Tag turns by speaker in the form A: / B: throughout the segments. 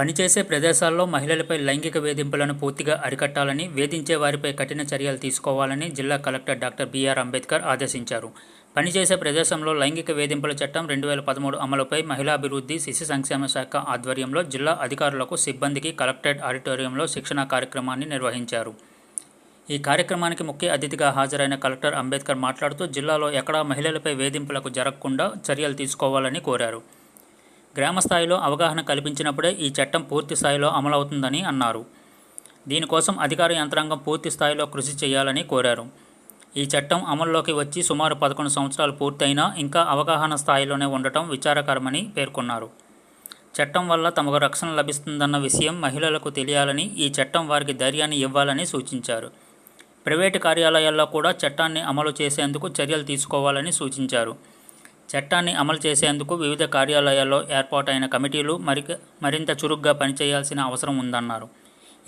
A: పనిచేసే ప్రదేశాల్లో మహిళలపై లైంగిక వేధింపులను పూర్తిగా అరికట్టాలని వేధించే వారిపై కఠిన చర్యలు తీసుకోవాలని జిల్లా కలెక్టర్ డాక్టర్ బిఆర్ అంబేద్కర్ ఆదేశించారు. పనిచేసే ప్రదేశంలో లైంగిక వేధింపుల చట్టం రెండు వేల పదమూడు అమలుపై మహిళాభివృద్ధి శిశు సంక్షేమ శాఖ ఆధ్వర్యంలో జిల్లా అధికారులకు సిబ్బందికి కలెక్టరేట్ ఆడిటోరియంలో శిక్షణా కార్యక్రమాన్ని నిర్వహించారు. ఈ కార్యక్రమానికి ముఖ్య అతిథిగా హాజరైన కలెక్టర్ అంబేద్కర్ మాట్లాడుతూ జిల్లాలో ఎక్కడా మహిళలపై వేధింపులకు జరగకుండా చర్యలు తీసుకోవాలని కోరారు. గ్రామ స్థాయిలో అవగాహన కల్పించినప్పుడే ఈ చట్టం పూర్తి స్థాయిలో అమలవుతుందని అన్నారు. దీనికోసం అధికార యంత్రాంగం పూర్తి స్థాయిలో కృషి చేయాలని కోరారు. ఈ చట్టం అమల్లోకి వచ్చి సుమారు పదకొండు సంవత్సరాలు పూర్తయినా ఇంకా అవగాహన స్థాయిలోనే ఉండటం విచారకరమని పేర్కొన్నారు. చట్టం వల్ల తమకు రక్షణ లభిస్తుందన్న విషయం మహిళలకు తెలియాలని ఈ చట్టం వారికి ధైర్యాన్ని ఇవ్వాలని సూచించారు. ప్రైవేటు కార్యాలయాల్లో కూడా చట్టాన్ని అమలు చేసేందుకు చర్యలు తీసుకోవాలని సూచించారు. చట్టాన్ని అమలు చేసేందుకు వివిధ కార్యాలయాల్లో ఏర్పాటైన కమిటీలు మరి మరింత చురుగ్గా పనిచేయాల్సిన అవసరం ఉందన్నారు.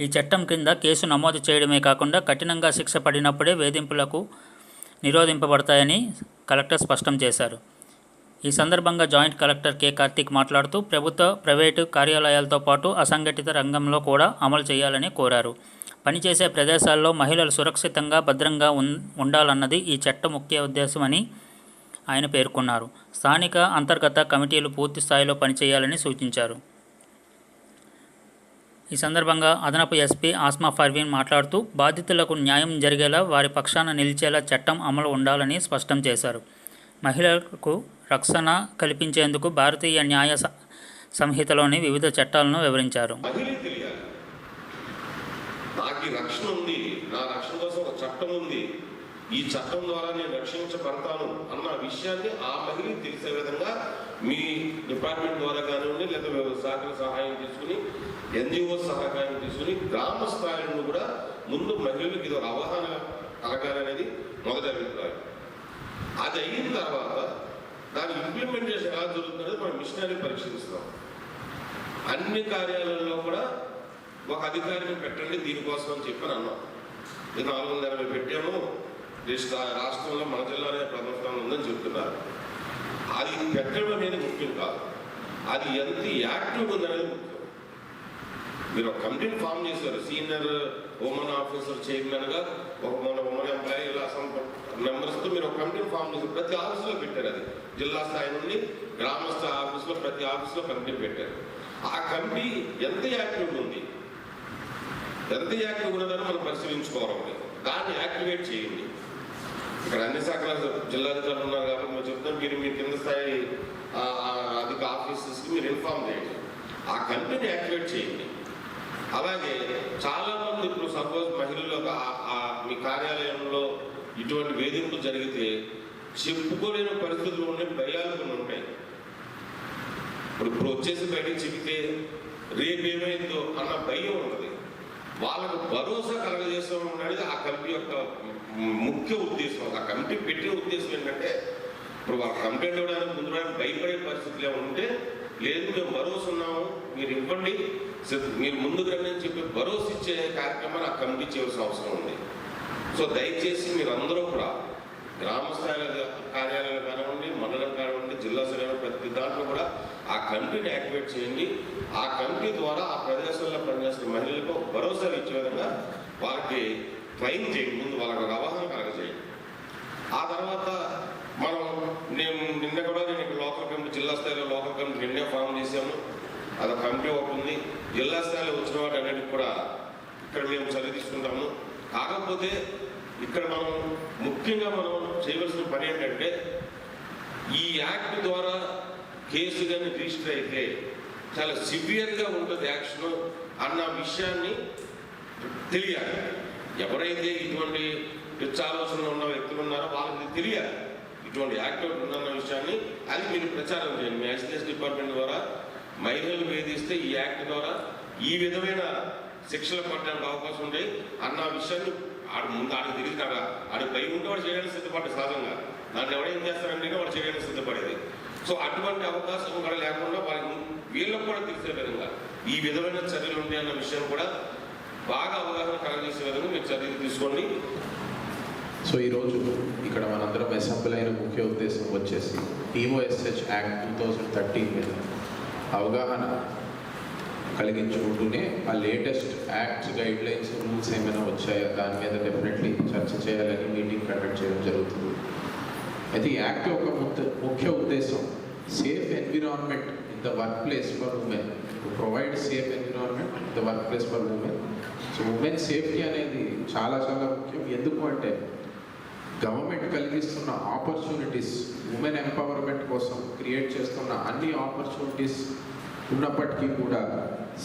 A: ఈ చట్టం కింద కేసు నమోదు చేయడమే కాకుండా కఠినంగా శిక్ష పడినప్పుడే వేధింపులకు నిరోధింపబడతాయని కలెక్టర్ స్పష్టం చేశారు. ఈ సందర్భంగా జాయింట్ కలెక్టర్ కె. కార్తీక్ మాట్లాడుతూ ప్రభుత్వ ప్రైవేటు కార్యాలయాలతో పాటు అసంఘటిత రంగంలో కూడా అమలు చేయాలని కోరారు. పనిచేసే ప్రదేశాల్లో మహిళలు సురక్షితంగా భద్రంగా ఉండాలన్నది ఈ చట్ట ముఖ్య ఉద్దేశమని ఆయన పేర్కొన్నారు. స్థానిక అంతర్గత కమిటీలు పూర్తి స్థాయిలో పనిచేయాలని సూచించారు. ఈ సందర్భంగా అదనపు ఎస్పీ ఆస్మా ఫర్వీన్ మాట్లాడుతూ బాధితులకు న్యాయం జరిగేలా వారి పక్షాన నిలిచేలా చట్టం అమలు ఉండాలని స్పష్టం చేశారు. మహిళలకు రక్షణ కల్పించేందుకు భారతీయ న్యాయ సంహితలోని వివిధ చట్టాలను వివరించారు.
B: నాకు రక్షణ ఉంది. నా రక్షణ కోసం ఒక చట్టం ఉంది. ఈ చట్టం ద్వారా నేను రక్షించబడతాను అన్న విషయాన్ని ఆ మహిళ తెలిసే విధంగా మీ డిపార్ట్మెంట్ ద్వారా కానివ్వండి లేదా శాఖల సహాయం తీసుకుని ఎన్జిఓ సహకారం తీసుకుని గ్రామ స్థాయిలో కూడా ముందు మహిళలకు ఇది ఒక అవగాహన కలగాలనేది మొదటి అభిప్రాయం. అది అయిన తర్వాత దాని ఇంప్లిమెంటేషన్ ఎలా జరుగుతుందో మనం మిషనరీ పరిశీలిస్తాం అన్ని కార్యాలయాల్లో కూడా ఒక అధికారిని పెట్టండి దీనికోసం అని చెప్పి అన్నాం. ఇది నాలుగు వందల యాభై పెట్టాము. దేశ రాష్ట్రంలో మన జిల్లానే ప్రథమ స్థానం ఉందని చెప్తున్నారు. అది పెట్టడం అనేది ముఖ్యం కాదు. అది ఎంత యాక్టివ్ ఉందనేది ముఖ్యం. మీరు ఒక కమిటీని ఫామ్ చేశారు. సీనియర్ ఉమెన్ ఆఫీసర్ చైర్మన్గా ఒక మన ఉమెన్ ఎంప్లాయీ ఇలా మెంబర్స్తో మీరు ఒక కమిటీని ఫామ్ చేశారు ప్రతి ఆఫీసులో పెట్టారు అది. జిల్లా స్థాయి నుండి గ్రామ స్థాయి ఆఫీసులో ప్రతి ఆఫీసులో కమిటీ పెట్టారు. ఆ కమిటీ ఎంత యాక్టివ్ ఉంది? ఎంత యాక్టివ్ ఉన్నదని మనం పరిశీలించుకోవాలి. దాన్ని యాక్టివేట్ చేయండి. ఇక్కడ అన్ని శాఖల జిల్లాధికారులు ఉన్నారు కాబట్టి మేము చెప్తాం మీరు మీ కింద స్థాయి ఆ, అధిక ఆఫీసెస్కి మీరు ఇన్ఫార్మ్ చేయండి. ఆ కంపెనీ యాక్టివేట్ చేయండి. అలాగే చాలామంది ఇప్పుడు సపోజ్ మహిళలు ఆ మీ కార్యాలయంలో ఇటువంటి వేధింపులు జరిగితే చెప్పుకోలేని పరిస్థితులు ఉండే భయాలు కొన్ని ఉంటాయి. ఇప్పుడు ఇప్పుడు వచ్చేసి బయటికి చెబితే రేపు ఏమైందో అన్న భయం ఉంటుంది. వాళ్ళకు భరోసా కలగజేసడం అనేది ఆ కమిటీ యొక్క ముఖ్య ఉద్దేశం. ఆ కమిటీ పెట్టిన ఉద్దేశం ఏంటంటే ఇప్పుడు వాళ్ళ కంప్లైంట్ ఇవ్వడానికి ముందు భయపడే పరిస్థితులు ఉంటే లేదు మేము భరోసా ఉన్నాము మీరు ఇవ్వండి మీరు ముందుకు రండి అని చెప్పి భరోసా ఇచ్చే కార్యక్రమాన్ని ఆ కమిటీ చేయవలసిన అవసరం ఉంది. సో దయచేసి మీరందరూ కూడా గ్రామ స్థాయిల కార్యాలయాలు కానివ్వండి మండలం కానివ్వండి జిల్లా స్థాయిలో ప్రతి దాంట్లో కూడా ఆ కమిటీని యాక్టివేట్ చేయండి. ఆ కమిటీ ద్వారా ఆ ప్రదేశంలో పనిచేస్తున్న మహిళలకు భరోసా ఇచ్చే విధంగా వాళ్ళకి ట్రైన్ చేయండి. ముందు వాళ్ళకి ఒక అవగాహన కలగజేయండి. ఆ తర్వాత మనం నేను నిన్న కూడా నేను ఇక్కడ లోకల్ కమిటీ జిల్లా స్థాయిలో లోకల్ కమిటీ నిన్నే ఫామ్ చేశాము. అది కమిటీ ఒకటి ఉంది. జిల్లా స్థాయిలో వచ్చిన వాటి అన్నిటికి కూడా ఇక్కడ మేము చదివిస్తుంటాము. తీసుకుంటాము కాకపోతే ఇక్కడ మనం ముఖ్యంగా మనం చేయవలసిన పని ఏంటంటే ఈ యాక్ట్ ద్వారా కేసు కానీ రిజిస్టర్ అయితే చాలా సివియర్గా ఉంటుంది యాక్షన్ అన్న విషయాన్ని తెలియాలి. ఎవరైతే ఇటువంటి ఆలోచనలు ఉన్న వ్యక్తులు ఉన్నారో వాళ్ళకి తెలియాలి. ఇటువంటి యాక్ట్ ఒకటి ఉందన్న విషయాన్ని అది మీరు ప్రచారం చేయండి. మీ ఎస్ఎస్ డిపార్ట్మెంట్ ద్వారా మహిళలు వేధిస్తే ఈ యాక్ట్ ద్వారా ఈ విధమైన శిక్షలు పడడానికి అవకాశం ఉంది అన్న విషయాన్ని ఆడు ముందు ఆడికి తెలియదు కదా. ఆడికి భయం ఉంటే వాడు చేయడానికి సిద్ధపడ్డాడు సహజంగా. దాన్ని ఎవడేం చేస్తారంటే వాడు చేయడానికి సిద్ధపడేది. సో అటువంటి అవకాశం కూడా లేకుండా వాళ్ళకి వీళ్ళకు కూడా తెలిసే విధంగా ఈ విధమైన చర్యలు ఉంటాయి అన్న విషయం కూడా బాగా అవగాహన కలిగించే విధంగా మీరు చర్యలు తీసుకోండి.
C: సో ఈరోజు ఇక్కడ మనందరం అసెంబ్లీ అయిన ముఖ్య ఉద్దేశం వచ్చేసి TOSH act two thousand thirteen మీద అవగాహన కలిగించుకుంటూనే ఆ latest acts guide lines rules ఏమైనా వచ్చాయా? దాని మీద డెఫినెట్లీ చర్చ చేయాలని మీటింగ్ కండక్ట్ చేయడం జరుగుతుంది. అయితే ఈ యాక్ట్ యొక్క ముఖ్య ముఖ్య ఉద్దేశం. Safe environment in the work place for women provide safe environment in the work place for women so women safety అనేది చాలా చాలా ముఖ్యం. ఎందుకు అంటే గవర్నమెంట్ కలిగిస్తున్న ఆపర్చునిటీస్ ఉమెన్ ఎంపవర్మెంట్ కోసం క్రియేట్ చేస్తున్న అన్ని ఆపర్చునిటీస్ ఉన్నప్పటికీ కూడా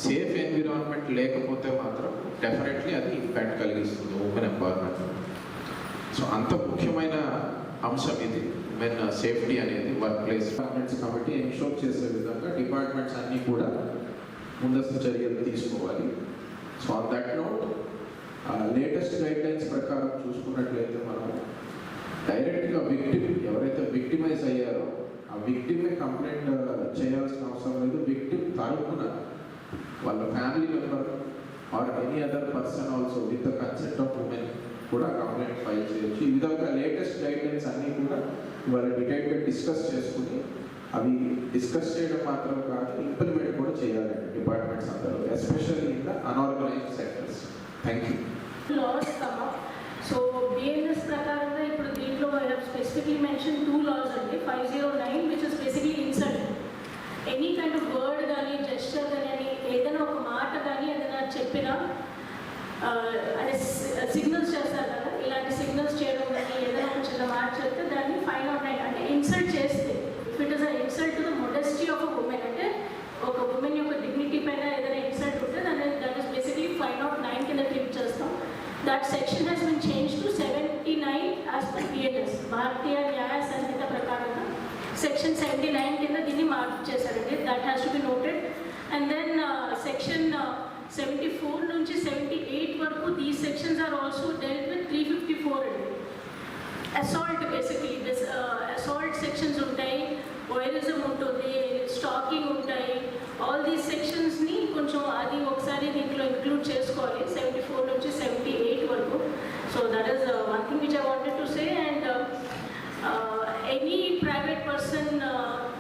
C: సేఫ్ ఎన్విరాన్మెంట్ లేకపోతే మాత్రం డెఫినెట్లీ అది ఇంపాక్ట్ కలిగిస్తుంది ఉమెన్ ఎంపవర్మెంట్ సో అంత ముఖ్యమైన అంశం ఇది. మెన్ సేఫ్టీ uh, అనేది వర్క్ ప్లేస్ డిపార్ట్మెంట్స్ కాబట్టి ఎన్షోర్ చేసే విధంగా డిపార్ట్మెంట్స్ అన్నీ కూడా ముందస్తు చర్యలు తీసుకోవాలి. So on that note latest guidelines ప్రకారం చూసుకున్నట్లయితే మనం డైరెక్ట్గా విక్టిమ్ ఎవరైతే విక్టిమైజ్ అయ్యారో ఆ విక్టిమే కంప్లైంట్ చేయాల్సిన అవసరం లేదు. విక్టిమ్ తరపున వాళ్ళ family member or any other person also with the consent of women కూడా కంప్లైంట్ ఫైల్ చేయొచ్చు. ఈ విధంగా లేటెస్ట్ గైడ్లైన్స్ అన్నీ కూడా వాళ్ళు డిటైల్గా డిస్కస్ చేసుకుని అవి డిస్కస్ చేయడం మాత్రం కాదు ఇంప్లిమెంట్ కూడా చేయాలండి డిపార్ట్మెంట్స్ అందరూ especially in the unorganized sectors thank you
D: so BNS ప్రకారంగా ఇప్పుడు దీంట్లో స్పెసిఫిక్లీ మెన్షన్ టూ లాస్ అండి. Five zero nine which is basically insult any kind of word కానీ జెస్టర్ కానీ ఏదైనా ఒక మాట కానీ ఏదైనా చెప్పినా అదే సిగ్నల్స్ చేస్తారు కదా ఇలాంటి సిగ్నల్స్ చేయడం కానీ ఏదైనా ఒక చిన్న మాట చెప్తే దాన్ని ఫైన్ అవుట్ నైన్ అంటే ఇన్సల్ట్ చేస్తే if it is a insult to the modesty of a women అంటే ఒక ఉమెన్ యొక్క డిగ్నిటీ పైన ఏదైనా ఇన్సల్ట్ ఉంటే దాన్ని దాన్ని ఇస్ బేసిక్లీ ఫైవ్ నైన్ కింద క్లిక్ చేస్తాం. That section has been change to seventy nine as per BNS Bharatiya Nyaya Sanhita ప్రకారంగా సెక్షన్ సెవెంటీ నైన్ కింద దీన్ని మార్పు చేశారండి. That has to be noted and then section seventy four నుంచి seventy eight వరకు these sections are also dealt with three fifty four అండి assault basically this assault sections ఉంటాయి voyeurism ఉంటుంది స్టాకింగ్ ఉంటాయి. ఆల్ దీస్ సెక్షన్స్ని కొంచెం అది ఒకసారి దీంట్లో ఇంక్లూడ్ చేసుకోవాలి సెవెంటీ ఫోర్ నుంచి సెవెంటీ ఎయిట్ వరకు so that is one thing which I wanted to say and any private person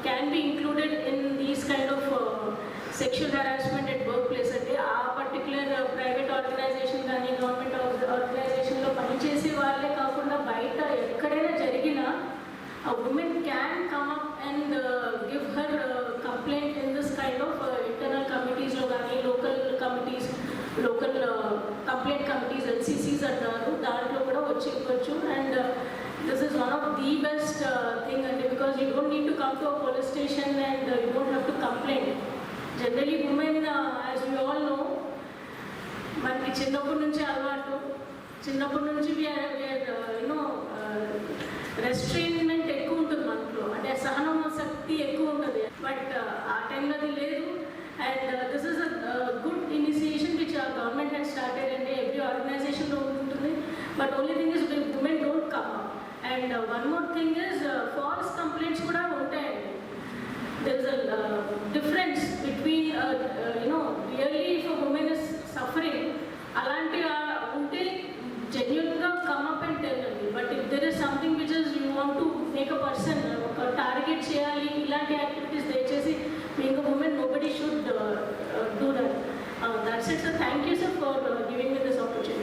D: can be included in these kind of sexual harassment at work place అంటే ఆ particular private organization కానీ government ఆర్గనైజేషన్లో పనిచేసే వాళ్ళే కాకుండా బయట ఎక్కడైనా జరిగినా a woman can come up and uh, give her uh, complaint in this kind of uh, internal committees లో కానీ local committees local complaint committees LCCs అంటారు. దాంట్లో కూడా వచ్చి ఇవ్వచ్చు. And this is one of the best thing అండి because you don't need to come to police station and you don't have to complaint generally women as you all know మనకి చిన్నప్పటి నుంచి అలవాటు. చిన్నప్పటి నుంచి యూనో రెస్ట్రైన్మెంట్ ఎక్కువ ఉంటుంది మనలో అంటే సహనం శక్తి ఎక్కువ ఉంటుంది. బట్ ఆ టైంలో అది లేదు. And this is a good initiation which government had started అండి ఎవ్రీ ఆర్గనైజేషన్లో ఉంటుంది. But only thing is women don't come and one more thing is false complaints కూడా ఉంటాయండి. There is a uh, difference between, uh, uh, you know,